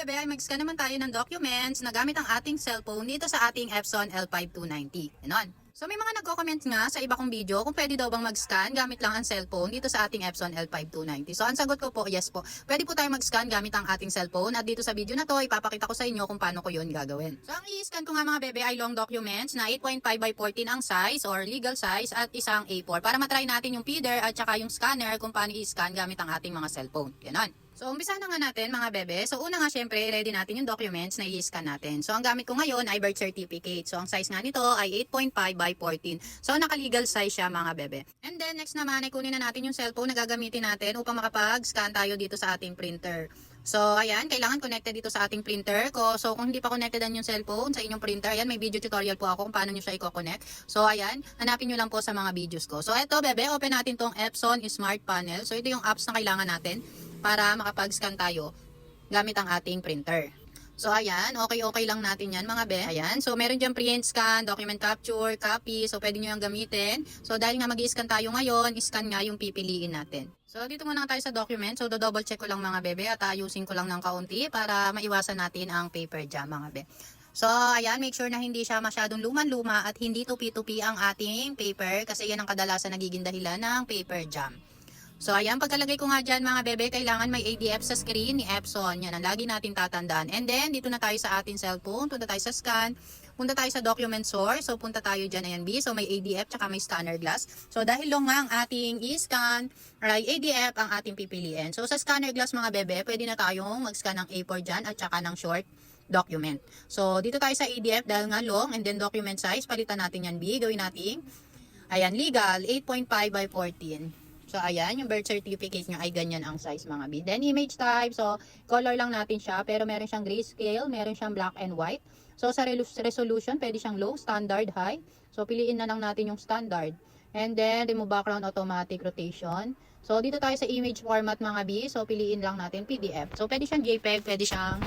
bebe ay mag-scan naman tayo ng documents na gamit ang ating cellphone dito sa ating Epson L5290. Ganon. So may mga nagko-comment nga sa iba kong video kung pwede daw bang mag-scan gamit lang ang cellphone dito sa ating Epson L5290. So ang sagot ko po, yes po. Pwede po tayo mag-scan gamit ang ating cellphone at dito sa video na to, ipapakita ko sa inyo kung paano ko yun gagawin. So ang i-scan ko nga mga bebe ay long documents na 8.5 by 14 ang size or legal size at isang A4 para matry natin yung feeder at saka yung scanner kung paano i-scan gamit ang ating mga cellphone. Ganon. So, umpisa na nga natin mga bebe. So, una nga syempre, ready natin yung documents na i-scan natin. So, ang gamit ko ngayon ay birth certificate. So, ang size nga nito ay 8.5 by 14. So, naka-legal size siya mga bebe. And then, next naman ay kunin na natin yung cellphone na gagamitin natin upang makapag-scan tayo dito sa ating printer. So, ayan, kailangan connected dito sa ating printer ko. So, kung hindi pa connected ang yung cellphone sa inyong printer, ayan, may video tutorial po ako kung paano nyo siya i-connect. So, ayan, hanapin nyo lang po sa mga videos ko. So, eto, bebe, open natin tong Epson Smart Panel. So, ito yung apps na kailangan natin para makapag-scan tayo gamit ang ating printer. So, ayan, okay-okay lang natin yan mga be. Ayan, so meron dyan print, scan, document capture, copy. So, pwede nyo yung gamitin. So, dahil nga mag scan tayo ngayon, scan nga yung pipiliin natin. So, dito muna tayo sa document. So, do-double check ko lang mga bebe at ayusin ko lang ng kaunti para maiwasan natin ang paper jam mga be. So, ayan, make sure na hindi siya masyadong luman-luma at hindi tupi-tupi ang ating paper kasi yan ang kadalasan nagiging dahilan ng paper jam. So, ayan, pagkalagay ko nga dyan mga bebe, kailangan may ADF sa screen ni Epson. Yan ang lagi natin tatandaan. And then, dito na tayo sa ating cellphone. Punta tayo sa scan. Punta tayo sa document source. So, punta tayo dyan, ayan B. So, may ADF tsaka may scanner glass. So, dahil long nga ang ating i-scan, ay ADF ang ating pipiliin. So, sa scanner glass mga bebe, pwede na tayong mag-scan ng A4 dyan at tsaka ng short document. So, dito tayo sa ADF dahil nga long and then document size, palitan natin yan B. Gawin natin, ayan, legal, 8.5 by 14. So, ayan, yung birth certificate nyo ay ganyan ang size mga B. Then, image type. So, color lang natin siya. Pero meron siyang grayscale, meron siyang black and white. So, sa resolution, pwede siyang low, standard, high. So, piliin na lang natin yung standard. And then, remove background automatic rotation. So, dito tayo sa image format mga B. So, piliin lang natin PDF. So, pwede siyang JPEG, pwede siyang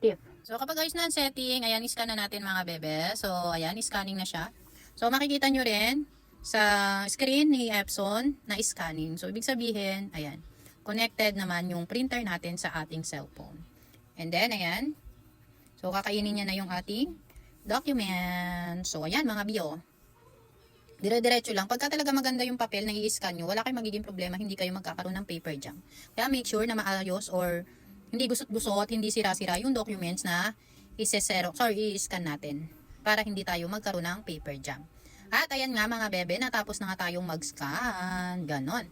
TIFF. So, kapag ayos na ang setting, ayan, iscan na natin mga bebe. So, ayan, scanning na siya. So, makikita nyo rin, sa screen ni Epson na scanning. So, ibig sabihin, ayan, connected naman yung printer natin sa ating cellphone. And then, ayan, so kakainin niya na yung ating document. So, ayan mga bio. Dire-diretso lang. Pagka talaga maganda yung papel na i-scan nyo, wala kayong magiging problema, hindi kayo magkakaroon ng paper jam. Kaya make sure na maayos or hindi gusot-gusot, hindi sira-sira yung documents na isesero, sorry, i-scan natin para hindi tayo magkaroon ng paper jam. At ayan nga mga bebe, natapos na nga tayong mag-scan. Ganon.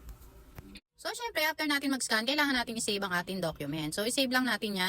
So, syempre, after natin mag-scan, kailangan natin i-save ang ating document. So, i-save lang natin yan